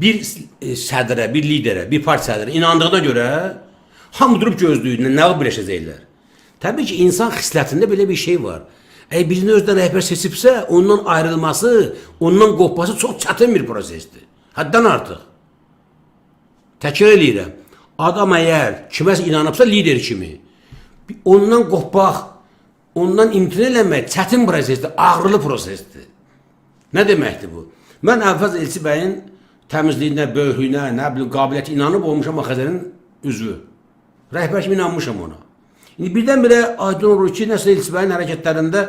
bir e, sədrə, bir liderə, bir parti sədrə inandığına görə hamı durub gözləyir, nə birləşəcəklər. Təbii ki, insan xislətində belə bir şey var. Əgər birini özdən rəhbər seçibsə, ondan ayrılması, ondan qopması çox çətin bir prosesdir. Həddən artıq. Təkrar eləyirəm. Adam əgər kiməsə inanıbsa lider kimi, ondan qopmaq, ondan imtina eləmək çətin prosesdir, ağrılı prosesdir. Nə deməkdir bu? Mən Əvvəz Elçi bəyin təmizliyinə, böyüklüyünə, nə bilim, qabiliyyəti inanıb olmuşam Xəzərin üzvü. Rəhbər kimi inanmışam ona. İndi birdən-birə aydın olur ki, nəsə Elçi bəyin hərəkətlərində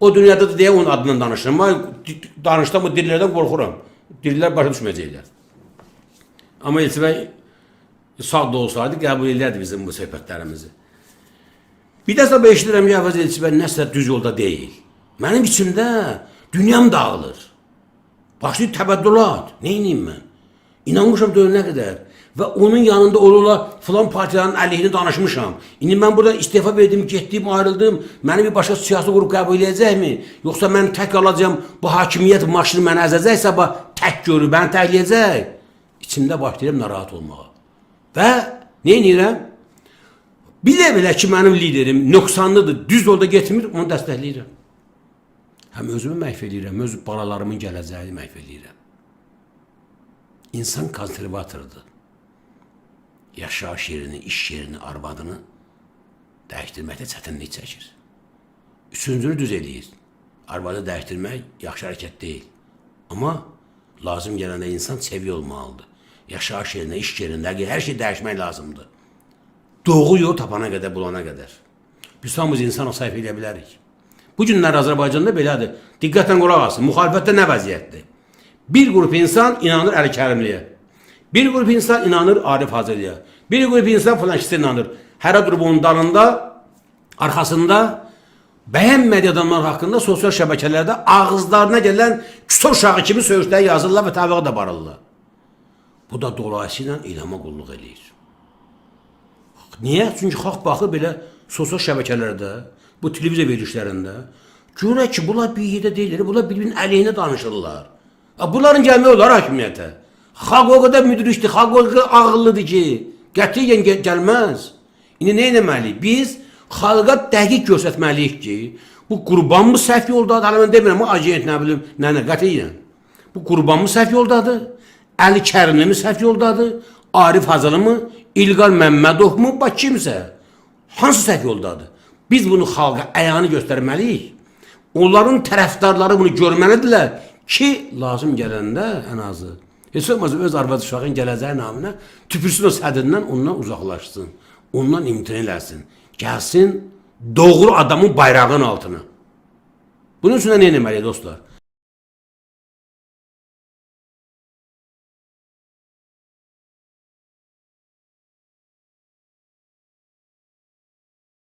o dünyadadır deyə onun adından danışıram. Mən danışdım, o dirilərdən qorxuram. Dirilər başa düşməyəcəklər. Amma Elçi bəy sağ da olsaydı qəbul edərdi bizim bu söhbətlərimizi. Bir də sabah eşidirəm ki, Əvəz Elçi bəy nəsə düz yolda deyil. Mənim içimdə dünyam dağılır. Başlayır təbəddülat. Neyniyim mən? İnanmışam dönənə qədər. Və onun yanında ola filan partiyanın əleyhinə danışmışam. İndi mən burada istefa verdim, getdim, ayrıldım. Məni bir başqa siyasi qrup qəbul edəcəkmi? Yoxsa mən tək qalacağam, bu hakimiyyət maşını mənə əzəcəksə, tək görür, məni təkləyəcək. İçimdə başlayıram narahat olmağa. Və neynirəm? Bilə belə ki, mənim liderim nöqsanlıdır, düz yolda getmir, onu dəstəkləyirəm. Həm özümü məhv edirəm, öz balalarımın gələcəyini məhv edirəm. İnsan konservatordur. Yaşayış yerini, iş yerini, arvadını dəyişdirməkdə çətinlik çəkir. Üçüncünü düz eləyir. Arvadı dəyişdirmək yaxşı hərəkət deyil. Amma lazım gələndə insan seviyə olmalıdır. Yaşayış yerində, iş yerində, hər şey dəyişmək lazımdır. Doğru yol tapana qədər, bulana qədər. Biz hamımız insan səhv edə bilərik. Bu günlər Azərbaycanda belədir. Diqqətlə qulaq asın. Müxalifətdə nə vəziyyətdir? Bir qrup insan inanır Əli Kərimliyə. Bir qrup insan inanır Arif Hacıliyə. Bir qrup insan falan kişisə inanır. Hər qrupun dalında, arxasında bəyənmədiyi adamlar haqqında sosial şəbəkələrdə ağızlarına gələn küçə uşağı kimi söyüşlər yazırlar və təbəqə də barırlar. Bu da dolayısıyla ilhama qulluq eləyir. Niyə? Çünki xalq baxır belə sosial şəbəkələrdə, bu televiziya verilişlərində görür ki, bunlar bir yerdə deyillər, bunlar bir-birinin əleyhinə danışırlar. Bunların gəlmək olar hakimiyyətə. Xalq o qədər müdrikdir, xalq o qədər ağıllıdır ki, qətiyyən gəl. İndi nə etməliyik? Biz xalqa dəqiq göstərməliyik ki, bu qurbanmı səhv yoldadır? Hələ mən demirəm, bu agent nə bilim, nə nə qətiyyən. Bu qurbanmı səhv yoldadır? Əli Kərimli mi səhv yoldadır? Arif Hazarlı mı? İlqar Məmmədov mu? Bax kimsə. Hansı səhv yoldadır? Biz bunu xalqa əyanı göstərməliyik. Onların tərəfdarları bunu görməlidirlər ki, lazım gələndə ən azı heç olmazsa öz arvad uşağın gələcəyi naminə tüpürsün o sədrindən ondan uzaqlaşsın. Ondan imtina eləsin. Gəlsin doğru adamın bayrağının altına. Bunun üçün nə etməliyik dostlar?